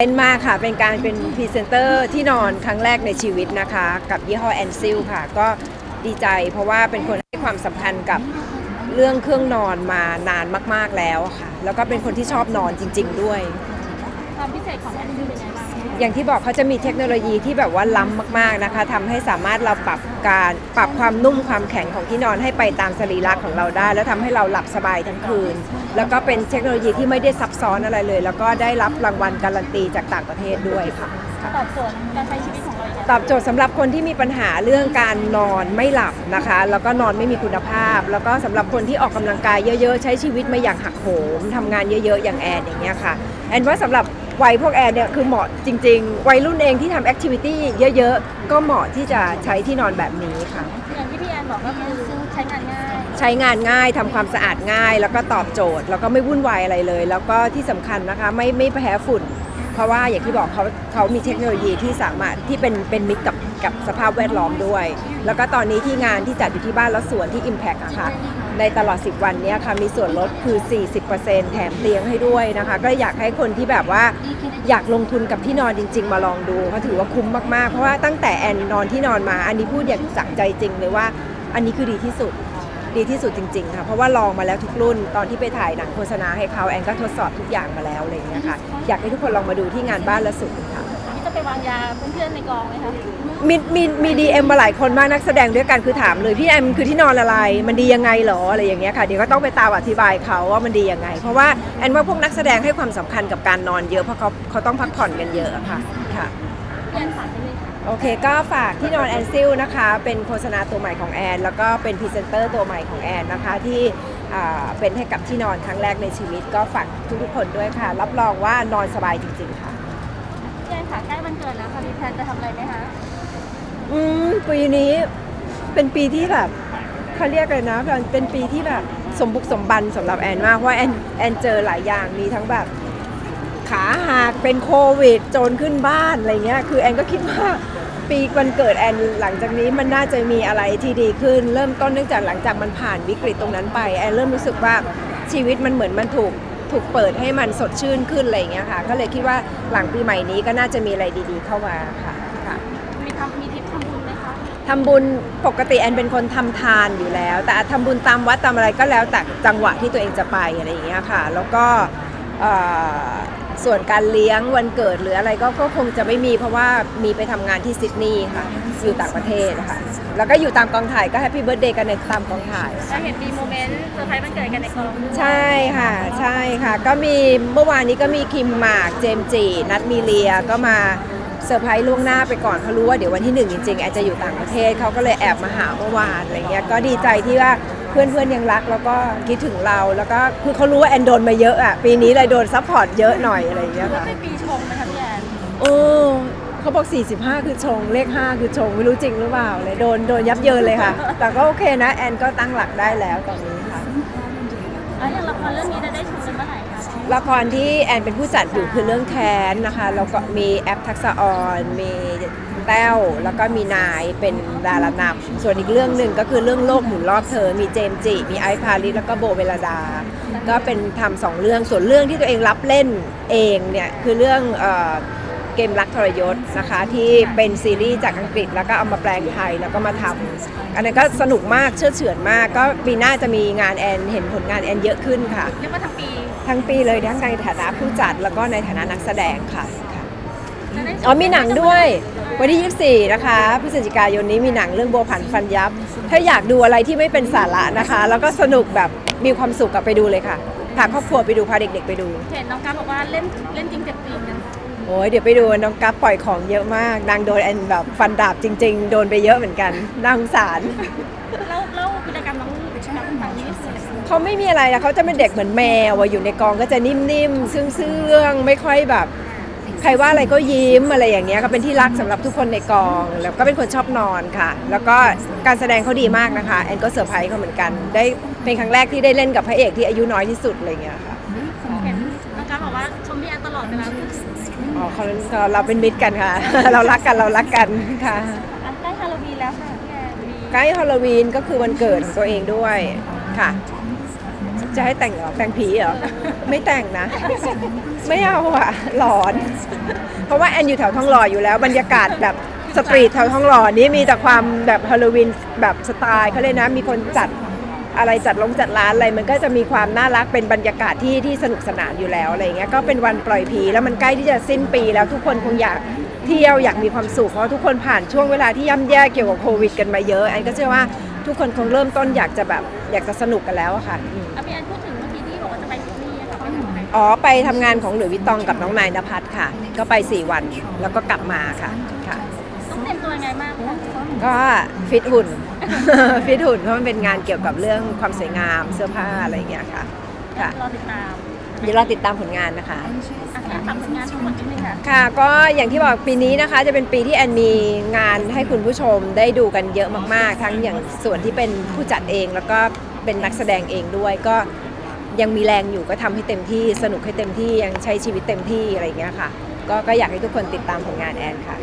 เป็นมากค่ะ เป็นการเป็นพรีเซนเตอร์ที่นอนครั้งแรกในชีวิตนะคะ กับยี่ห้อแอนซิลค่ะ ก็ดีใจเพราะว่าเป็นคนให้ความสำคัญกับเรื่องเครื่องนอนมานานมาก ๆแล้วค่ะ แล้วก็เป็นคนที่ชอบนอนจริง ๆ ด้วย ความพิเศษของแอนซิลเป็นไงบ้างคะอย่างที่บอกเขาจะมีเทคโนโลยีที่แบบว่าล้ำมากๆนะคะทำให้สามารถเราปรับการปรับความนุ่มความแข็งของที่นอนให้ไปตามสรีระของเราได้ แล้วทำให้เราหลับสบายทั้งคืน แล้วก็เป็นเทคโนโลยีที่ไม่ได้ซับซ้อนอะไรเลย แล้วก็ได้รับรางวัลการันตีจากต่างประเทศด้วยค่ะ ตอบโจทย์การใช้ชีวิตของเราอย่างไรตอบโจทย์สำหรับคนที่มีปัญหาเรื่องการนอนไม่หลับนะคะ แล้วก็นอนไม่มีคุณภาพ แล้วก็สำหรับคนที่ออกกำลังกายเยอะๆ ใช้ชีวิตมาอย่างหักโหมทำงานเยอะๆ อย่างแอนอย่างเงี้ยค่ะ แอนว่าสำหรับวัยพวกแอนเนี่ยคือเหมาะจริง ๆ วัยรุ่นเองที่ทำแอคทิวิตี้เยอะๆ ก็เหมาะที่จะใช้ที่นอนแบบนี้ค่ะ อย่างที่พี่แอนบอกก็คือใช้งานง่าย ใช้งานง่ายทำความสะอาดง่าย แล้วก็ตอบโจทย์ แล้วก็ไม่วุ่นวายอะไรเลย แล้วก็ที่สำคัญนะคะไม่ไม่แพ้ฝุ่น เพราะว่าอย่างที่บอกเขาเขามีเทคโนโลยีที่สามารถที่เป็นเป็นมิตรกับกับสภาพแวดล้อมด้วย แล้วก็ตอนนี้ที่งานที่จัดอยู่ที่บ้านแล้วสวนที่ Impact อะค่ะ ในตลอด 10 วันเนี้ยค่ะมีส่วนลดคือ 40%แถมเตียงให้ด้วยนะคะ ก็อยากให้คนที่แบบว่าอยากลงทุนกับที่นอนจริง ๆ มาลองดูเพราะถือว่าคุ้มมากๆ เพราะว่าตั้งแต่แอนนอนที่นอนมา อันนี้พูดอย่างจากใจจริงเลยว่า อันนี้คือดีที่สุด ดีที่สุดจริงๆค่ะเพราะว่าลองมาแล้วทุกรุ่นตอนที่ไปถ่ายหนังโฆษณาให้เขาแอนก็ทดสอบทุกอย่างมาแล้วอะไรอย่างเงี้ยค่ะอยากให้ทุกคนลองมาดูที่งานบ้านและสุดค่ะที่จะไปวางยาเพื่อนๆในกองไหมคะมีมีมีดีเอ็มมาหลายคนมากนักแสดงด้วยกันคือถามเลยพี่แอมคือที่นอนอะไร มันดียังไงเหรออะไรอย่างเงี้ยค่ะเดี๋ยวก็ต้องไปตามอธิบายเขาว่ามันดียังไง เพราะว่าแอนว่าพวกนักแสดงให้ความสำคัญกับการนอนเยอะเพราะเขาเขาต้องพักผ่อนกันเยอะอะค่ะค่ะ พี่แอนถามไปเลยค่ะโอเคก็ฝากที่นอนแอนซิลนะคะ เป็นโฆษณาตัวใหม่ของแอน แล้วก็เป็นพรีเซนเตอร์ตัวใหม่ของแอนนะคะ ที่อ่าเป็นให้กับที่นอนครั้งแรกในชีวิต ก็ฝากทุกๆคนด้วยค่ะ รับรองว่านอนสบายจริงๆค่ะพี่แอนค่ะใกล้วันเกิดแล้วค่ะมีแพลนจะทำอะไรไหมคะอืมปีนี้เป็นปีที่แบบเขาเรียกเลยนะเป็นปีที่แบบสมบุกสมบันสำหรับแอนมากเพราะว่าแอนแอนเจอหลายอย่างมีทั้งแบบ ขาหักเป็นโควิดโจรขึ้นบ้านอะไรเงี้ยคือแอนก็คิดว่าปีวันเกิดแอนหลังจากนี้มันน่าจะมีอะไรที่ดีขึ้น เริ่มต้นเนื่องจากหลังจากมันผ่านวิกฤตตรงนั้นไปแอนเริ่มรู้สึกว่าชีวิตมันเหมือนมันถูกถูกเปิดให้มันสดชื่นขึ้นอะไรเงี้ยค่ะ ก็เลยคิดว่าหลังปีใหม่นี้ก็น่าจะมีอะไรดีๆเข้ามาค่ะค่ะมีทำมีทริปทำบุญไหมคะทำบุญปกติแอนเป็นคนทำทานอยู่แล้ว แต่ทำบุญตามวัดตามอะไรก็แล้วแต่จังหวะที่ตัวเองจะไปอะไรอย่างเงี้ยค่ะ แล้วก็เอ่อ ส่วนการเลี้ยงวันเกิดหรืออะไรก็ก็คงจะไม่มีเพราะว่ามีไปทำงานที่ซิดนีย์ค่ะ อยู่ต่างประเทศค่ะ แล้วก็อยู่ตามกองถ่ายก็แฮปปี้เบิร์ดเดย์กันในตามกองถ่าย จะเห็นมีโมเมนต์เซอร์ไพรส์วันเกิดกันในกองด้วยใช่ค่ะใช่ค่ะ ก็มีเมื่อวานนี้ก็มีคิมหมากเจมส์จีนัดมีเลียก็มาเซอร์ไพรส์ล่วงหน้าไปก่อนเขารู้ว่าเดี๋ยววันที่หนึ่งจริงๆแอนจะอยู่ต่างประเทศเขาก็เลยแอบมาหาเมื่อวานอะไรเงี้ยก็ดีใจที่ว่า เพื่อนๆยังรักแล้วก็คิดถึงเราแล้วก็คือเขารู้ว่าแอนโดนมาเยอะอะปีนี้เลยโดนซัพพอร์ตเยอะหน่อยอะไรเงี้ยถือว่าค่ะเป็นปีชงนะคะพี่แอนโอ้เขาบอก 45 คือชง เลข 5 คือชง ไม่รู้จริงหรือเปล่าเลยโดนโดนยับเยินเลยค่ะ แต่ก็โอเคนะ แอนก็ตั้งหลักได้แล้วตอนนี้ค่ะแล้วอย่างละครเรื่องนี้จะได้ชมกันเมื่อไหร่คะละครที่แอนเป็นผู้จัดอยู่คือเรื่องแค้นนะคะแล้วก็มีแอปทักษะออนมี แต้วแล้วก็มีนายเป็นดารานำส่วนอีกเรื่องหนึ่งก็คือเรื่องโลกหมุนรอบเธอ มีเจมส์จิ มีไอซ์พาริสแล้วก็โบเวลดา ก็เป็นทำสองเรื่องส่วนเรื่องที่ตัวเองรับเล่นเองเนี่ยคือเรื่องเอ่อเกมรักทรยศนะคะที่เป็นซีรีส์จากอังกฤษแล้วก็เอามาแปลงไทยแล้วก็มาทำอันนั้นก็สนุกมากเชื่อเฉือนมาก ก็ปีหน้าจะมีงานแอนเห็นผลงานแอนเยอะขึ้นค่ะเรียกว่าทั้งปี ทั้งปีเลยทั้งในฐานะผู้จัดแล้วก็ในฐานะนักแสดงค่ะค่ะจะได้ช อ๋อมีหนังด้วย วันที่ 24 นะคะพฤศจิกายนนี้มีหนังเรื่องโบวผันฟันยับ ถ้าอยากดูอะไรที่ไม่เป็นสาระนะคะ แล้วก็สนุกแบบมีความสุขกับไปดูเลยค่ะพาครอบครัวไปดูพาเด็กๆไปดูเห็นน้องกราฟบอกว่าเล่นเล่นจริงเจ็บจริงนะโอ้ยเดี๋ยวไปดูน้องกัฟปล่อยของเยอะมากนางโดนแอนแบบฟันดาบจริง ๆ โดนไปเยอะเหมือนกันน่าสงสารแล้วแล้วพฤติกรรมน้องน้องทางนี้คือเขาไม่มีอะไรนะเขาจะเป็นเด็กเหมือนแมวอะอยู่ในกองก็จะนิ่มๆเซื่องๆ ไม่ค่อยแบบ ใครว่าอะไรก็ยิ้มอะไรอย่างเงี้ยก็เป็นที่รักสำหรับทุกคนในกอง แล้วก็เป็นคนชอบนอนค่ะ แล้วก็การแสดงเขาดีมากนะคะแอนก็เซอร์ไพรส์เขาเหมือนกัน ได้เป็นครั้งแรกที่ได้เล่นกับพระเอกที่อายุน้อยที่สุดอะไรอย่างเงี้ยค่ะเห็นน้องกราฟบอกว่าชมพี่แอนตลอดเวลาอ๋อเขาเราเป็นมิตรกันค่ะ เรารักกันเรารักกันค่ะอะใกล้ฮาโลวีนแล้วค่ะพี่แอนมีใกล้ฮาโลวีนก็คือวันเกิดของตัวเองด้วยค่ะ จะให้แต่งเหรอแต่งผีเหรอไม่ไม่แต่งนะ ไม่เอาอะหลอน เพราะว่าแอนอยู่แถวทองหล่ออยู่แล้ว บรรยากาศแบบสตรีทแถวทองหล่อนี่มีแต่ความแบบฮาโลวีนแบบสไตล์เขาเลยนะ มีคนจัดอะไรจัดลงจัดร้านอะไรมันก็จะมีความน่ารักเป็นบรรยากาศที่ที่สนุกสนานอยู่แล้วอะไรเงี้ยก็เป็นวันปล่อยผีแล้วมันใกล้ที่จะสิ้นปีแล้วทุกคนคงอยาก เที่ยวอยากมีความสุขเพราะทุกคนผ่านช่วงเวลาที่ย่ำแย่เกี่ยวกับโควิด กันมาเยอะแอนก็เชื่อว่าทุกคนคงเริ่มต้นอยากจะแบบอยากจะสนุกกันแล้วอะค่ะอืมอะพี่แอนพูดถึงเมื่อกี้ที่บอกว่าจะไปที่นี่อะค่ะไปทำอะไรอ๋อไปทำงานของหลุยส์วิตตองกับน้องนายนภัสค่ะ ก็ไป 4 วันแล้วก็กลับมาค่ะค่ะ ต้องเตรียมตัวยังไงบ้างคะก็ฟิตหุ่น ฟิตหุ่นเพราะมันเป็นงานเกี่ยวกับเรื่องความสวยงามเสื้อผ้าอะไรอย่างเงี้ยค่ะค่ะ รอติดตาม เดี๋ยวเราติดตามผลงานนะคะอะแอนฝากผลงานทั้งหมดนิดนึงค่ะค่ะก็อย่างที่บอกปีนี้นะคะจะเป็นปีที่แอนมีงานให้คุณผู้ชมได้ดูกันเยอะมาก ๆ ทั้งอย่างส่วนที่เป็นผู้จัดเอง แล้วก็เป็นนักแสดงเองด้วยก็ยังมีแรงอยู่ก็ทำให้เต็มที่สนุกให้เต็มที่ยังใช้ชีวิตเต็มที่อะไรอย่างเงี้ยค่ะ ก็ก็อยากให้ทุกคนติดตามผลงานแอนค่ะ